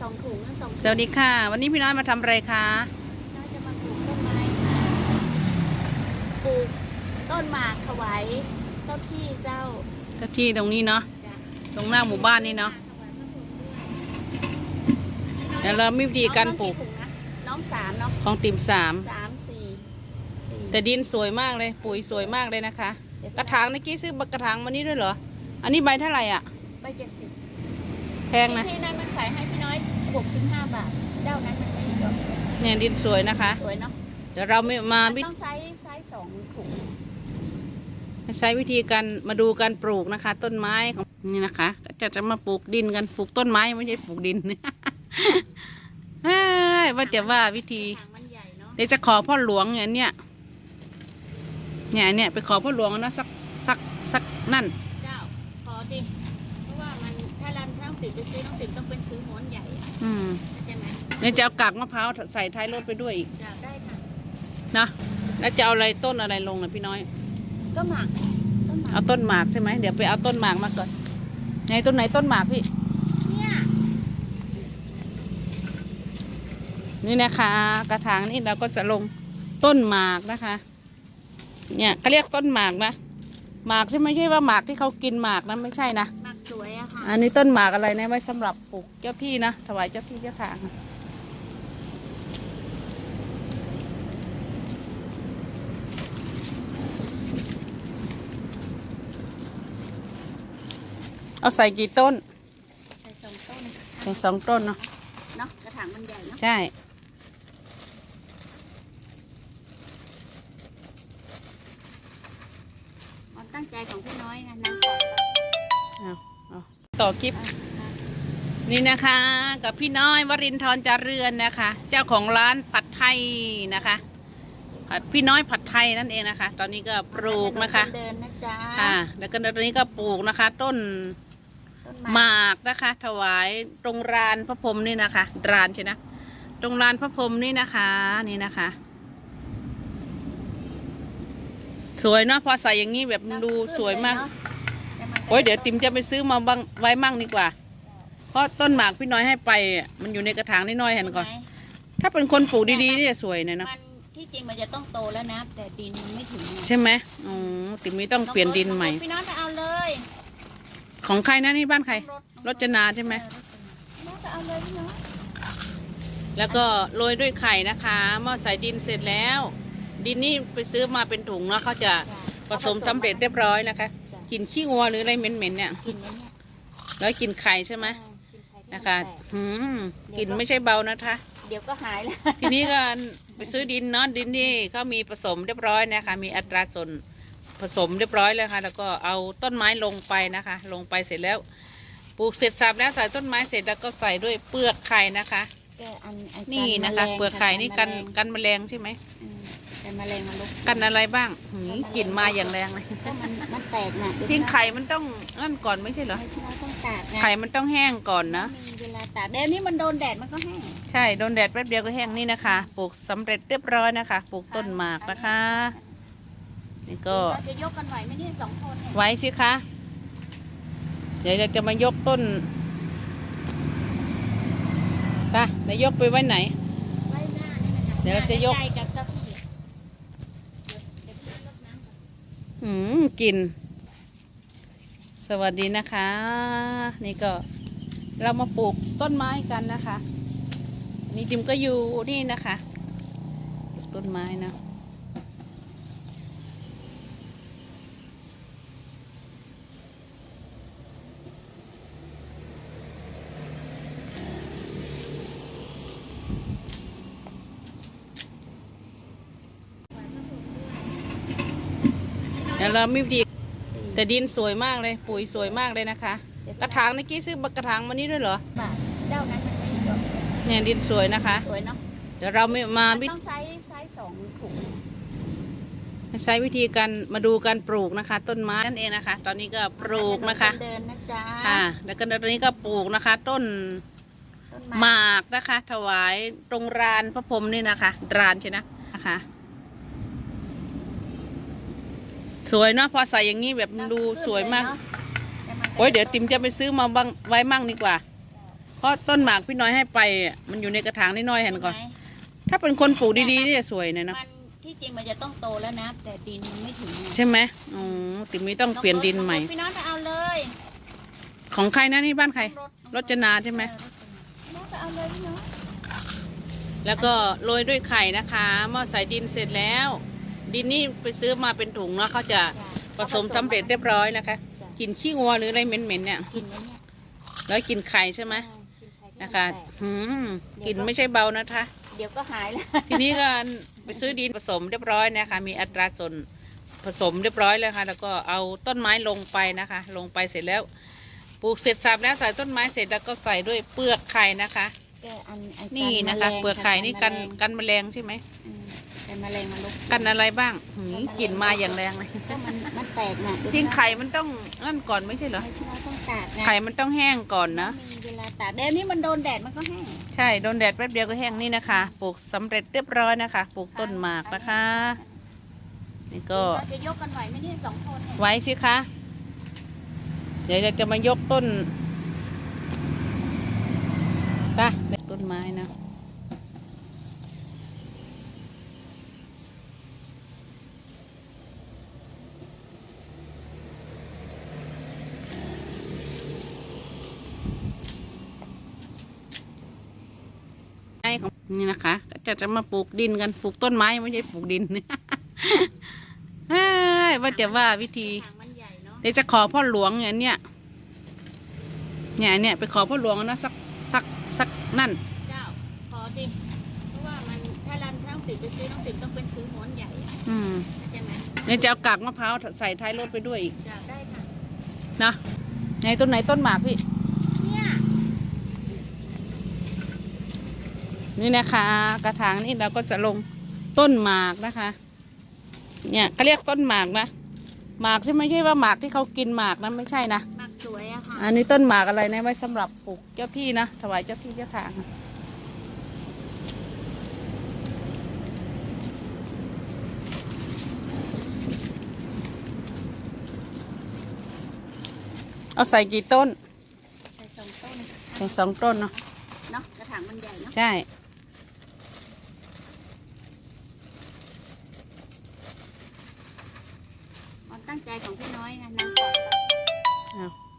สองถุงนะสองสวัสดีค่ะ วันนี้พี่น้อยมาทำอะไรคะเราจะมาปลูกต้นไม้ค่ะปลูกต้นหมากถวายเจ้าที่เจ้าเจ้าที่ตรงนี้เนาะจ้ะตรงหน้าหมู่บ้านนี่เนาะถวายพระสงฆ์ด้วยเดี๋ยวเรามีวิธีการปลูกน้องถุงนะน้องสามเนาะของติ่มสามสามสี่สี่แต่ดินสวยมากเลย ปุ๋ยสวยมากเลยนะคะกระถางเมื่อกี้ซื้อกระถางมานี้ด้วยเหรอ อันนี้ใบเท่าไหร่อะ ไปเจ็ดสิบแพงนะ ที่นั้นมันขายให้พี่น้อยหกสิบห้าบาท เจ้านั้นมันไม่เยอะเนี่ยดินสวยนะคะ สวยเนาะเดี๋ยวเราไม่มามันวิต้องไซส์ไซส์สองถุงใช้วิธีการมาดูการปลูกนะคะ ต้นไม้ของนี่นะคะ ก็จะจะมาปลูกดินกันปลูกต้นไม้ไม่ใช่ปลูกดินเฮ้ยว่าจะว่าวิธีทางมันใหญ่เนาะเดี๋ยวจะขอพ่อหลวงอย่างเนี้ยเนี่ยเนี่ยไปขอพ่อหลวงนะสักสักสักนั่น เจ้า ขอดิ ต้องติดไปซื้อต้องติดต้องเป็นซื้อม้วนใหญ่อะอืมเข้าใจไหมเนี่ยจะเอากากมะพร้าวใส่ท้ายรถไปด้วยอีกจะได้ค่ะ นะแล้วจะเอาอะไรต้นอะไรลงนะพี่น้อย ก็หมักต้นหมักเอาต้นหมากใช่ไหมเดี๋ยวไปเอาต้นหมากมาก่อนไหนต้นไหนต้นหมากพี่ เนี่ยนี่นะคะ กระถางนี่เราก็จะลงต้นหมากนะคะ เนี่ยเขาเรียกต้นหมากนะหมากที่ไม่ใช่ว่าหมากที่เขากินหมากนะไม่ใช่นะ หมัก สวยอะค่ะอันนี้ต้นหมากอะไรนะไว้สำหรับปลูกเจ้าที่นะถวายเจ้าที่เจ้าทางนะเอาใส่กี่ต้นใส่สองต้นใส่สองต้นเนาะเนาะกระถางมันใหญ่เนาะใช่ มันตั้งใจของพี่น้อยนะนาง ต่อคลิปอะอะนี่นะคะ กับพี่น้อยวรินทร์จาเรือนนะคะ เจ้าของร้านผัดไทยนะคะผัดพี่น้อยผัดไทยนั่นเองนะคะ ตอนนี้ก็ปลูกนะคะเดินนะจ๊ะค่ะ แล้วก็ตอนนี้ก็ปลูกนะคะ ต้นต้นหมากนะคะ ถวายตรงรานพระพรหมนี่นะคะรานใช่นะตรงรานพระพรหมนี่นะคะ นี่นะคะ สวยเนาะพอใส่อย่างนี้แบบมันดูสวยมากแต่มันก็ โอ้ยเดี๋ยวติมจะไปซื้อมาบ้างไว้มั่งดีกว่า เพราะต้นหมากพี่น้อยให้ไปอะมันอยู่ในกระถางนิดน้อยเห็นก่อนใช่ไหมถ้าเป็นคนปลูกดีๆนี่จะสวยเลยเนาะมันที่จริงมันจะต้องโตแล้วนะ แต่ดินมันไม่ถึงไงใช่ไหมอ๋อติมนี้ต้องเปลี่ยนดินใหม่ พี่น้อยไปเอาเลยของใครนะนี่บ้านใคร รถรจนาใช่ไหม พี่น้อยไปเอาเลยพี่น้อยแล้วก็โรยด้วยไข่นะคะเมื่อใส่ดินเสร็จแล้ว ดินนี่ไปซื้อมาเป็นถุงเนาะเขาจะผสมสำเร็จเรียบร้อยนะคะ กลินขี้งัวหรืออะไรเหม็นๆเนี่ย กินไหมเนี่ยแล้วกลินไข่ใช่ไหมอ่ากินไข่ที่นะคะมันแตกอืมกลินไม่ใช่เบานะคะ เดี๋ยวก็หายแล้วทีนี้ก็ไปซื้อดินเนาะดินที่เขามีผสมเรียบร้อยนะคะ มีอัตราส่วนผสมเรียบร้อยแล้วค่ะ แล้วก็เอาต้นไม้ลงไปนะคะ ลงไปเสร็จแล้วปลูกเสร็จสับแล้วใส่ต้นไม้เสร็จแล้วก็ใส่ด้วยเปลือกไข่นะคะ แกอันอันี่นะคะแมลงเปลือกไข่นี่กันแมลงกันแมลงใช่ไหมอืมกันแมลงมาลุกกันอะไรบ้างหืมกลิ่นมาอย่างแรงเลย ก็มัน มันแตกน่ะจริงไข่มันต้องนั่นก่อนไม่ใช่เหรอให้พี่น้อยต้องตากนะไข่มันต้องแห้งก่อนนะมีเวลาตากเดี๋ยวนี้มันโดนแดดมันก็แห้งใช่โดนแดดแป๊บเดียวก็แห้งนี่นะคะปลูกสำเร็จเรียบร้อยนะคะปลูกต้นหมากนะคะ นี่ก็เราจะยกกันไหวไหมเนี่ยสองคนเนี่ยไว้สิคะเดี๋ยวเราจะมายกต้นไปเดี๋ยวยกไปไว้ไหน ไว้หน้านี่นะคะเดี๋ยวเราจะยก ใกล้ๆกับเจ้าที่เดี๋ยวเดี๋ยวพี่รดน้ำก่อน อืมกิน สวัสดีนะคะ นี่ก็เรามาปลูกต้นไม้กันนะคะนนี่จิมก็อยู่นี่นะคะปลูกต้นไม้นะ เดี๋ยวเรามีวิธีสี่แต่ดินสวยมากเลย ปุ๋ยสวยมากเลยนะคะ กระถางเมื่อกี้ซื้อกระถางมานี้ด้วยเหรอบาทเจ้านั้นมันไม่เยอะเนี่ยดินสวยนะคะ สวยเนาะเดี๋ยวเราไม่มามันวิต้องไซส์ไซส์สองถุงใช้วิธีการมาดูการปลูกนะคะ ต้นไม้นั่นเองนะคะ ตอนนี้ก็ปลูกนะคะเดินนะจ๊ะค่ะแล้วก็ตอนนี้ก็ปลูกนะคะ ต้นต้นหมากนะคะ ถวายตรงรานพระพรหมนี่นะคะรานใช่นะนะคะ สวยเนาะพอใส่อย่างนี้แบบมันดูสวยมากแต่มันโอ้ยเดี๋ยวติมจะไปซื้อมาบ้างไว้มั่งดีกว่าเพเพราะต้นหมากพี่น้อยให้ไปอะมันอยู่ในกระถางนิดน้อยเห็นก่อนใช่ไหมถ้าเป็นคนปลูกดีๆนี่จะสวยนะเนอะมันที่จริงมันจะต้องโตแล้วนะ แต่ดินมันไม่ถึงไงใช่ไหมอ๋อติมมี่ต้องเปลี่ยนดินใหม่ พี่น้องไปเอาเลยของใครนะนี่บ้านใคร รถรจนาใช่ไหมเออรถจนาพี่น้องไปเอาเลยพี่น้องแล้วก็โรยด้วยไข่นะคะเมื่อใส่ดินเสร็จแล้ว ดินนี่ไปซื้อมาเป็นถุงเนาะเขาจะจ้ะผสมสำเร็จเรียบร้อยนะคะจ้ะกลินขี้งัวหรืออะไรเหม็นๆเนี่ย กินไหมเนี่ยแล้วกินไข่ใช่ไหมเออกินไข่ที่นะคะมันแตกอืมกลินไม่ใช่เบานะคะ เดี๋ยวก็หายแล้วทีนี้ก็ไปซื้อดินผสมเรียบร้อยนะคะ มีอัตราส่วนผสมเรียบร้อยแล้วค่ะ แล้วก็เอาต้นไม้ลงไปนะคะ ลงไปเสร็จแล้วปลูกเสร็จสับแล้วใส่ต้นไม้เสร็จแล้วก็ใส่ด้วยเปลือกไข่นะคะ แกอันอันี่นะคะ เปลือกไข่นี่กันกันแมลงใช่ไหม อืม กันแมลงมาลุกกันอะไรบ้างหืมกลิ่นมาอย่างแรงเลยก็มันมันแตกน่ะจริงไข่มันต้องนั่นก่อนไม่ใช่เหรอ เราต้องตากนะไข่มันต้องแห้งก่อนนะ มีเวลาตากแดดนี่มันโดนแดดมันก็แห้งใช่โดนแดดแป๊บเดียวก็แห้งนี่นะคะ ปลูกสำเร็จเรียบร้อยนะคะ ปลูกต้นหมากนะคะ นี่ก็เราจะยกกันไหวไหมเนี่ยสองคนเนี่ยไว้สิคะ เดี๋ยวจะมายกต้นไปเด็ดต้นไม้นะ ไอ้ของ นี่นะคะจะจะมาปลูกดินกันปลูกต้นไม้ไม่ใช่ปลูกดินเฮ้ยว่าจะว่าวิธีทางมันใหญ่เนาะเดี๋ยวจะขอพ่อหลวงอย่างเนี้ยเนี่ยเนี่ยไปขอพ่อหลวงนะสักสักสักนั่นเจ้าพอดิเพราะว่ามันถ้ารันถ้าต้องติดไปซื้อต้องติดต้องเป็นซื้อหมอนใหญ่อะอืมเข้าใจไหมเนี่ยจะเอากากมะพร้าวใส่ท้ายรถไปด้วยอีกจะได้ค่ะนะไหนต้นไหนต้นหมากพี่ เนี่ย นี่นะคะ กระถางนี่เราก็จะลงต้นหมากนะคะ เนี่ยเขาเรียกต้นหมากนะหมากที่ไม่ใช่ว่าหมากที่เขากินหมากนะไม่ใช่นะหมากสวยอะค่ะอันนี้ต้นหมากอะไรนะไว้สำหรับปลูกเจ้าที่นะถวายเจ้าที่เจ้าทางเอาใส่กี่ต้น ใส่สองต้นใส่สองต้นเนาะเนาะกระถางมันใหญ่เนาะใช่ ความตั้ง ใจของพี่น้อยนะนางกอดเอา